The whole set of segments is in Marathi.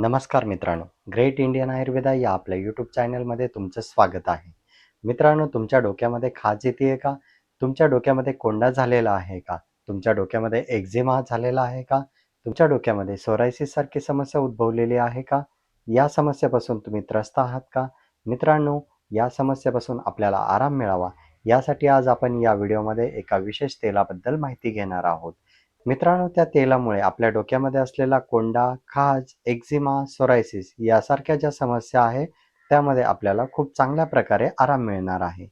नमस्कार मित्रांनो. ग्रेट इंडियन आयुर्वेदा या आपल्या यूट्यूब चॅनलमध्ये तुमचं स्वागत आहे. मित्रांनो तुमच्या डोक्यामध्ये खाज येते का? तुमच्या डोक्यामध्ये कोंडा झालेला आहे का? तुमच्या डोक्यामध्ये एक्झिमा झालेला आहे का? तुमच्या डोक्यामध्ये सोरायसिस सारखी समस्या उद्भवलेली आहे का? या समस्येपासून तुम्ही त्रस्त आहात का? मित्रांनो या समस्येपासून आपल्याला आराम मिळावा. यासाठी आज आपण या व्हिडिओमध्ये एका विशेष तेलाबद्दल माहिती घेणार आहोत. मित्रांनो त्या तेलामुळे आपल्या डोक्यामध्ये असलेला कोंडा खाज एक्झिमा सोरायसिस यासारख्या ज्या समस्या आहे त्यामध्ये आपल्याला खूप चांगल्या प्रकारे आराम मिळणार आहे.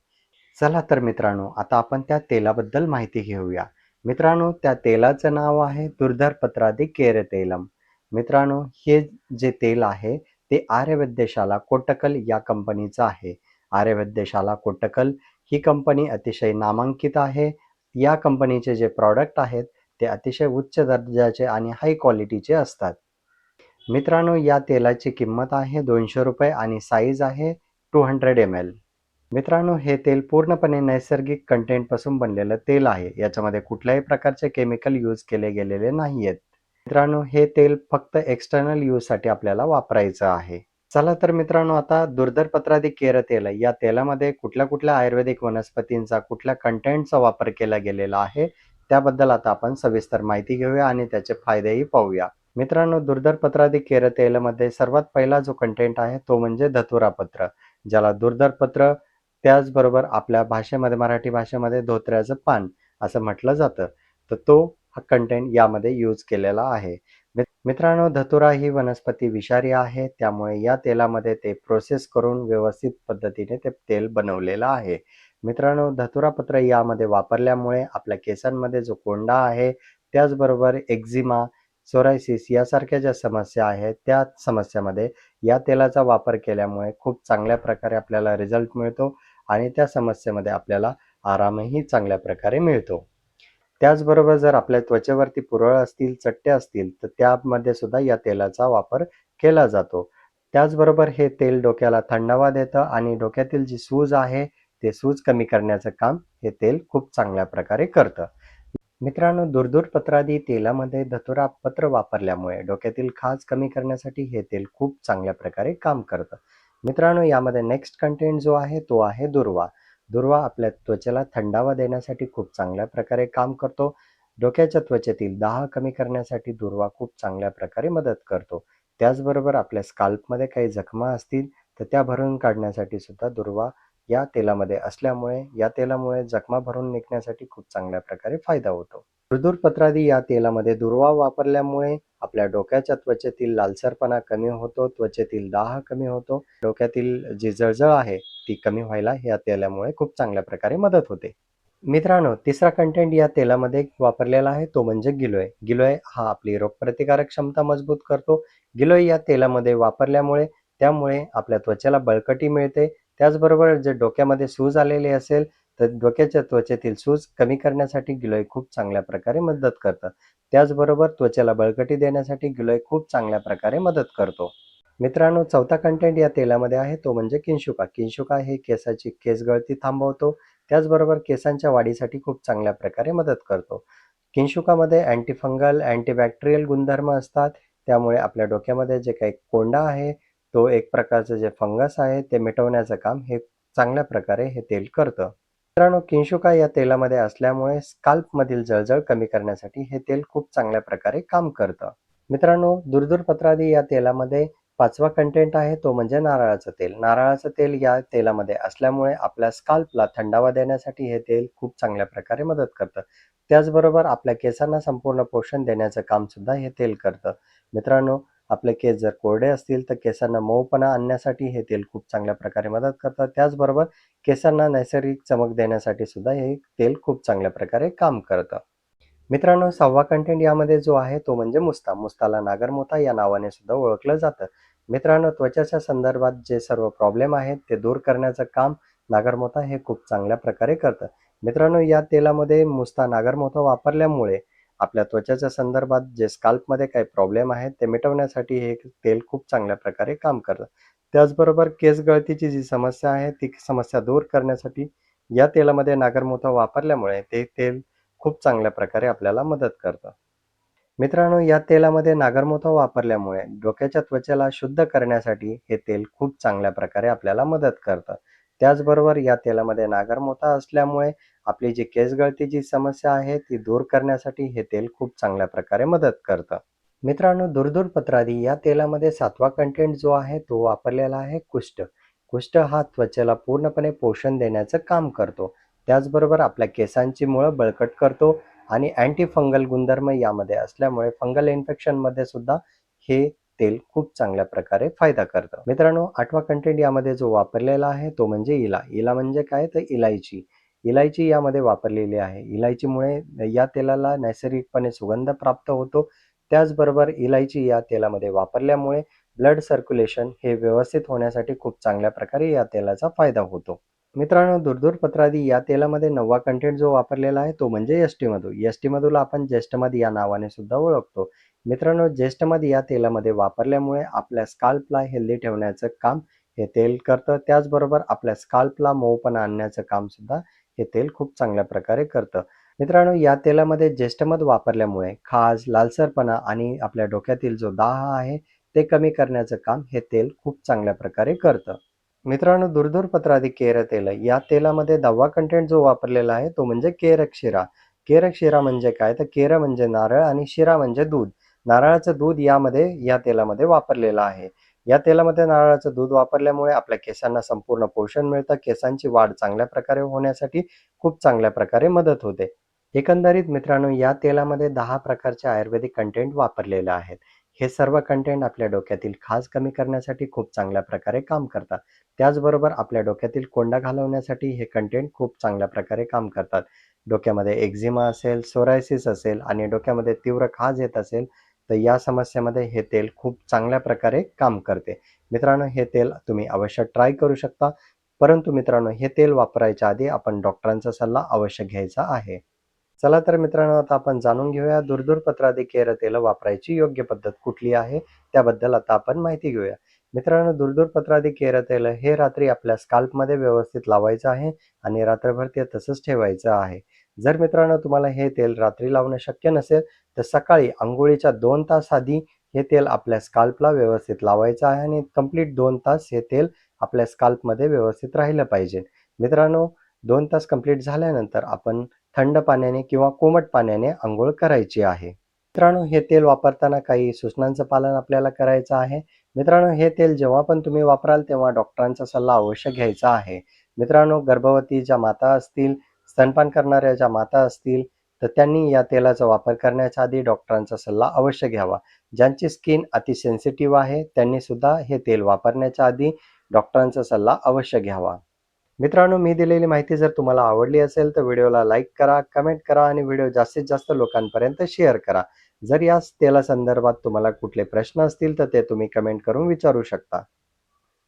चला तर मित्रांनो आता आपण त्या तेलाबद्दल माहिती घेऊया. मित्रांनो त्या तेलाचं नाव आहे दुर्धर पत्रादी केर तेलम. मित्रांनो हे जे तेल आहे ते आर्यवैद्यशाला कोटकल या कंपनीचं आहे. आर्यवैद्यशाला कोटकल ही कंपनी अतिशय नामांकित आहे. या कंपनीचे जे प्रॉडक्ट आहेत ते अतिशय उच्च दर्जाचे आणि हाय क्वालिटीचे असतात. मित्रांनो या तेलाची किंमत आहे दोनशे रुपये आणि साईज आहे टू हंड्रेड एम एल मित्रांनो हे तेल पूर्णपणे नैसर्गिक कंटेंटपासून बनलेलं तेल आहे. याच्यामध्ये कुठल्याही प्रकारचे केमिकल यूज केले गेलेले नाही आहेत मित्रांनो हे तेल फक्त एक्सटर्नल यूजसाठी आपल्याला वापरायचं आहे. चला तर मित्रांनो आता दुर्धर पत्रादी केर तेल या तेलामध्ये कुठल्या कुठल्या आयुर्वेदिक वनस्पतींचा कुठल्या कंटेंटचा वापर केला गेलेला आहे? त्याबद्दल आता आपण सविस्तर माहिती घेऊया आणि त्याचे फायदेही पाहूया. मित्रांनो दुर्धर पत्रादी केर तेलामध्ये सर्वात पहिला जो कंटेंट आहे तो म्हणजे धतुरापत्र ज्याला दुर्धर पत्र त्याचबरोबर आपल्या भाषेमध्ये मराठी भाषेमध्ये धोत्र्याचं पान असं म्हटलं जातं. तर तो हा कंटेंट यामध्ये यूज केलेला आहे. मित्रांनो धतुरा ही वनस्पती विषारी आहे. त्यामुळे या तेलामध्ये ते प्रोसेस करून व्यवस्थित पद्धतीने ते तेल बनवलेलं आहे. मित्रांनो धतुरापत्र यामध्ये वापरल्यामुळे आपल्या केसांमध्ये जो कोंडा आहे त्याचबरोबर एक्झिमा सोरायसिस यासारख्या ज्या समस्या आहेत त्या समस्यामध्ये या तेलाचा वापर केल्यामुळे खूप चांगल्या प्रकारे आपल्याला रिझल्ट मिळतो आणि त्या समस्येमध्ये आपल्याला आरामही चांगल्या प्रकारे मिळतो. त्याचबरोबर जर आपल्या त्वचेवरती पुरळ असतील चट्टे असतील तर त्यामध्ये सुद्धा या तेलाचा वापर केला जातो. त्याचबरोबर हे तेल डोक्याला थंडावा देतं आणि डोक्यातील जी सूज आहे ते सूज कमी करण्याचं काम हे तेल खूप चांगल्या प्रकारे करतं. मित्रांनो दुर्दूर पत्रादी तेलामध्ये धतुरा पत्र वापरल्यामुळे डोक्यातील खाज कमी करण्यासाठी हे तेल खूप चांगल्या प्रकारे काम करतं. मित्रांनो यामध्ये नेक्स्ट कंटेंट जो आहे तो आहे दुर्वा. दुर्वा आपल्या त्वचेला थंडावा देण्यासाठी खूप चांगल्या प्रकारे काम करतो. डोक्याच्या त्वचेतील दाह कमी करण्यासाठी दुर्वा खूप चांगल्या प्रकारे मदत करतो. त्याचबरोबर आपल्या स्काल्पमध्ये काही जखमा असतील तर त्या भरून काढण्यासाठी सुद्धा दुर्वा या तेलामध्ये असल्यामुळे या तेलामुळे जखमा भरून निघण्यासाठी खूप चांगल्या प्रकारे फायदा होतो. मृदूरपत्रादी या तेलामध्ये दुर्वा वापरल्यामुळे आपल्या डोक्याच्या त्वचेतील लालसरपणा कमी होतो त्वचेतील दाह कमी होतो. डोक्यातील जी जळजळ आहे ती कमी व्हायला या तेलामुळे खूप चांगल्या प्रकारे मदत होते. मित्रांनो तिसरा कंटेंट या तेलामध्ये वापरलेला आहे तो म्हणजे गिलोय. गिलोय हा आपली रोगप्रतिकारक क्षमता मजबूत करतो. गिलोय या तेलामध्ये वापरल्यामुळे त्यामुळे आपल्या त्वचेला बळकटी मिळते. त्याचबरोबर जे डोक्यामध्ये सूज आलेले असेल तर डोक्याच्या त्वचेतील सूज कमी करण्यासाठी गिलोय खूप चांगल्या प्रकारे मदत करतं. त्याचबरोबर त्वचेला बळकटी देण्यासाठी गिलोय खूप चांगल्या प्रकारे मदत करतो. मित्रांनो चौथा कंटेंट या तेलामध्ये आहे तो म्हणजे किंशुका किंशुका हे केसाची केस गळती थांबवतो. त्याचबरोबर केसांच्या वाढीसाठी खूप चांगल्या प्रकारे मदत करतो. किंशुकामध्ये अँटीफंगल अँटीबॅक्टेरियल गुणधर्म असतात. त्यामुळे आपल्या डोक्यामध्ये जे काही कोंडा आहे तो एक प्रकारचं जे फंगस आहे ते मिटवण्याचं काम हे चांगल्या प्रकारे हे तेल करतं. मित्रांनो किंशुका या तेलामध्ये असल्यामुळे स्काल्पमधील जळजळ कमी करण्यासाठी हे तेल खूप चांगल्या प्रकारे काम करतं. मित्रांनो दुर्दूर पत्रादी या तेलामध्ये पाचवा कंटेंट आहे तो म्हणजे नारळाचं तेल. नारळाचं तेल या तेलामध्ये असल्यामुळे आपल्या स्काल्पला थंडावा देण्यासाठी हे तेल खूप चांगल्या प्रकारे मदत करतं. त्याचबरोबर आपल्या केसांना संपूर्ण पोषण देण्याचं काम सुद्धा हे तेल करतं. मित्रांनो आपले केस जर कोरडे असतील तर केसांना मऊपणा आणण्यासाठी हे तेल खूप चांगल्या प्रकारे मदत करतं. त्याचबरोबर केसांना नैसर्गिक चमक देण्यासाठी सुद्धा हे तेल खूप चांगल्या प्रकारे काम करतं. मित्रांनो सहावा कंटेंट यामध्ये जो आहे तो म्हणजे मुस्ता. मुस्ताला नागरमोथा या नावाने सुद्धा ओळखलं जातं. मित्रांनो त्वचाच्या संदर्भात जे सर्व प्रॉब्लेम आहेत ते दूर करण्याचं काम नागरमोथा हे खूप चांगल्या प्रकारे करतं. मित्रांनो या तेलामध्ये मुस्ता नागरमोथा वापरल्यामुळे आपल्या त्वचेच्या संदर्भात जे स्काल्पमध्ये काही प्रॉब्लेम आहेत ते मिटवण्यासाठी हे तेल खूप चांगल्या प्रकारे काम करतं. त्याचबरोबर केस गळतीची जी समस्या आहे ती समस्या दूर करण्यासाठी या तेलामध्ये नागरमोथा वापरल्यामुळे ते तेल खूप चांगल्या प्रकारे आपल्याला मदत करतं. मित्रांनो या तेलामध्ये नागरमोथा वापरल्यामुळे डोक्याच्या त्वचेला शुद्ध करण्यासाठी हे तेल खूप चांगल्या प्रकारे आपल्याला मदत करतं. त्याचबरोबर या तेलामध्ये नागरमोथा असल्यामुळे आपली जी केस गळतीची समस्या आहे ती दूर करण्यासाठी हे तेल खूप चांगल्या प्रकारे मदत करतं. मित्रांनो दुर्दूर पत्रादी या तेलामध्ये सातवा कंटेंट जो आहे तो वापरलेला आहे कुष्ठ. कुष्ठ हा त्वचेला पूर्णपणे पोषण देण्याचं काम करतो. त्याचबरोबर आपल्या केसांची मुळं बळकट करतो आणि अँटी फंगल गुणधर्म यामध्ये असल्यामुळे फंगल इन्फेक्शनमध्ये सुद्धा हे तेल खूप चांगल्या प्रकारे फायदा करतं. मित्रांनो आठवा कंटेंट यामध्ये जो वापरलेला आहे तो म्हणजे इला. इला म्हणजे काय? तर इलायची. इलायची यामध्ये वापरलेली आहे. इलायचीमुळे या तेलाला नैसर्गिकपणे सुगंध प्राप्त होतो. त्याचबरोबर इलायची या तेलामध्ये वापरल्यामुळे ब्लड सर्क्युलेशन हे व्यवस्थित होण्यासाठी खूप चांगल्या प्रकारे या तेलाचा फायदा होतो. मित्रांनो दुर्दूर पत्रादी या तेलामध्ये नववा कंटेंट जो वापरलेला आहे तो म्हणजे यष्टी मधू यष्टी मधूला आपण ज्येष्ठमध या नावाने सुद्धा ओळखतो. मित्रांनो ज्येष्ठमध या तेलामध्ये वापरल्यामुळे आपल्या स्काल्पला हेल्दी ठेवण्याचं काम हे तेल करतं. त्याचबरोबर आपल्या स्काल्पला मऊपणा आणण्याचं काम सुद्धा हे तेल खूप चांगल्या प्रकारे करतं. मित्रांनो या तेलामध्ये ज्येष्ठमध वापरल्यामुळे खाज लालसरपणा आणि आपल्या डोक्यातील जो दाह आहे ते कमी करण्याचं काम हे तेल खूप चांगल्या प्रकारे करतं. मित्रांनो दुर्धुर पत्रादी केर तेल या तेलामध्ये दहावा कंटेंट जो वापरलेला आहे तो म्हणजे केरक शिरा. केरक शिरा म्हणजे काय? तर केर म्हणजे नारळ आणि शिरा म्हणजे दूध. नारळाचं दूध यामध्ये या तेलामध्ये वापरलेलं आहे. या तेलामध्ये नारळाचं दूध वापरल्यामुळे आपल्या केसांना संपूर्ण पोषण मिळतं. केसांची वाढ चांगल्या प्रकारे होण्यासाठी खूप चांगल्या प्रकारे मदत होते. एकंदरीत मित्रांनो या तेलामध्ये दहा प्रकारचे आयुर्वेदिक कंटेंट वापरलेले आहेत. हे सर्व कंटेंट आपल्या डोक्यातील खाज कमी करण्यासाठी खूप चांगल्या प्रकारे काम करतात. त्याचबरोबर आपल्या डोक्यातील कोंडा घालवण्यासाठी हे कंटेंट खूप चांगल्या प्रकारे काम करतात. डोक्यामध्ये एक्झिमा असेल सोरायसिस असेल आणि डोक्यामध्ये तीव्र खाज येत असेल तर या समस्येमध्ये हे तेल खूप चांगल्या प्रकारे काम करते. मित्रांनो हे तेल तुम्ही अवश्य ट्राय करू शकता. परंतु मित्रांनो हे तेल वापरायच्या आधी आपण डॉक्टरांचा सल्ला अवश्य घ्यायचा आहे. चला तर मित्रांनो आता आपण जाणून घेऊया दुर्दूर पत्रादी केर तेल वापरायची योग्य पद्धत कुठली आहे? त्याबद्दल आता आपण माहिती घेऊया. मित्रांनो दूरदूर पत्रादी केर तेल हे रात्री आपल्या स्काल्पमध्ये व्यवस्थित लावायचं आहे आणि रात्रभर ते तसंच ठेवायचं आहे. जर मित्रांनो तुम्हाला हे तेल रात्री लावणं शक्य नसेल तर सकाळी आंघोळीच्या दोन तास आधी हे तेल आपल्या स्काल्पला व्यवस्थित लावायचं आहे आणि कंप्लीट दोन तास हे तेल आपल्या स्काल्पमध्ये व्यवस्थित राहिलं पाहिजे. मित्रांनो दोन तास कंप्लीट झाल्यानंतर आपण थंड पाण्याने किंवा कोमट पाण्याने आंघोळ करायची आहे. मित्रांनो हे तेल वापरताना काही सूचनांचं पालन आपल्याला करायचं आहे. मित्रांनो हे तेल जेव्हा पण तुम्ही वापराल तेव्हा डॉक्टरांचा सल्ला अवश्य घ्यायचा आहे. मित्रांनो गर्भवती ज्या माता असतील स्तनपान करणाऱ्या ज्या माता असतील तर त्यांनी या तेलाचा वापर करण्याच्या आधी डॉक्टरांचा सल्ला अवश्य घ्यावा. ज्यांची स्किन अति सेन्सिटिव्ह आहे त्यांनी सुद्धा हे तेल वापरण्याच्या आधी डॉक्टरांचा सल्ला अवश्य घ्यावा. मित्रांनो मी दिलेली माहिती जर तुम्हाला आवडली असेल तर व्हिडिओला लाईक करा कमेंट करा आणि व्हिडिओ जास्तीत जास्त लोकांपर्यंत शेअर करा. जर या तेला संदर्भात तुम्हाला कुठले प्रश्न असतील तर ते तुम्ही कमेंट करून विचारू शकता.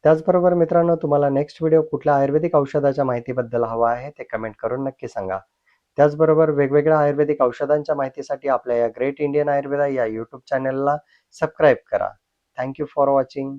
त्याचबरोबर मित्रांनो तुम्हाला नेक्स्ट व्हिडिओ कुठल्या आयुर्वेदिक औषधाच्या माहितीबद्दल हवा आहे ते कमेंट करून नक्की सांगा. त्याचबरोबर वेगवेगळ्या आयुर्वेदिक औषधांच्या माहितीसाठी आपल्या या ग्रेट इंडियन आयुर्वेदा या यूट्यूब चॅनलला सबस्क्राईब करा. Thank you for watching